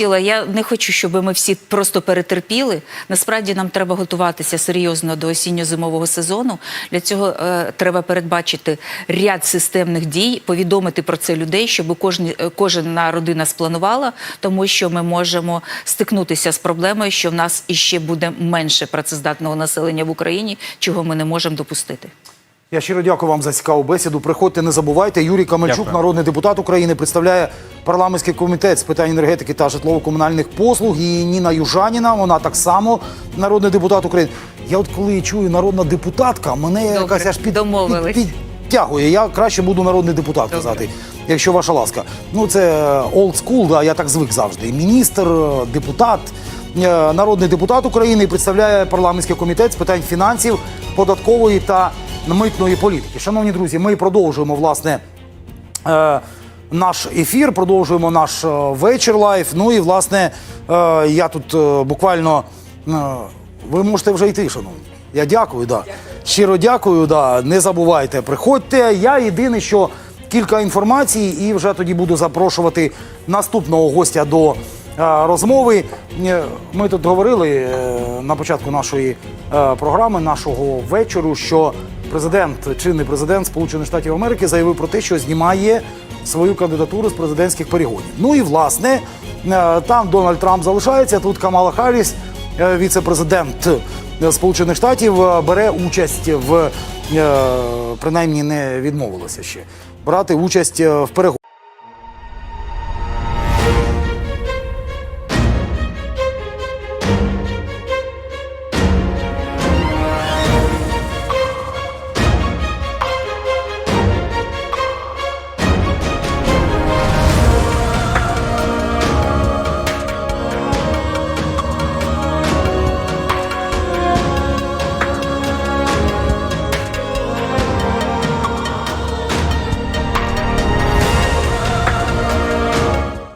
Я не хочу, щоб ми всі просто перетерпіли. Насправді нам треба готуватися серйозно до осінньо-зимового сезону. Для цього е, треба передбачити ряд системних дій, повідомити про це людей, щоб кожен, е, кожна родина спланувала, тому що ми можемо стикнутися з проблемою, що в нас іще буде менше працездатного населення в Україні, чого ми не можемо допустити. Я щиро дякую вам за цікаву бесіду. Приходьте, не забувайте. Юрій Камельчук, Дякую. народний депутат України, представляє парламентський комітет з питань енергетики та житлово-комунальних послуг. І Ніна Южаніна, вона так само народний депутат України. Я от коли чую народна депутатка, мене якась аж під, під, підтягує. Я краще буду народний депутат казати, якщо ваша ласка. Ну це old school, да, я так звик завжди. Міністр, е, депутат, е, народний депутат України і представляє парламентський комітет з питань фінансів, податкової та митної політики. Шановні друзі, ми продовжуємо власне. Е, наш ефір, продовжуємо наш е, вечір лайф. Ну і власне, е, я тут е, буквально. ви можете вже йти, шановні. Я дякую, да. Щиро дякую, да. Не забувайте, приходьте. Я єдине, що кілька інформацій, і вже тоді буду запрошувати наступного гостя до розмови. Ми тут говорили на початку нашої програми, нашого вечору, що президент, чинний президент Сполучених Штатів Америки заявив про те, що знімає свою кандидатуру з президентських перегонів. Ну і власне е, там Дональд Трамп залишається. Тут Камала Харріс, е, віце-президент Сполучених Штатів, е, бере участь в принаймні не відмовилася ще брати участь в перегонах.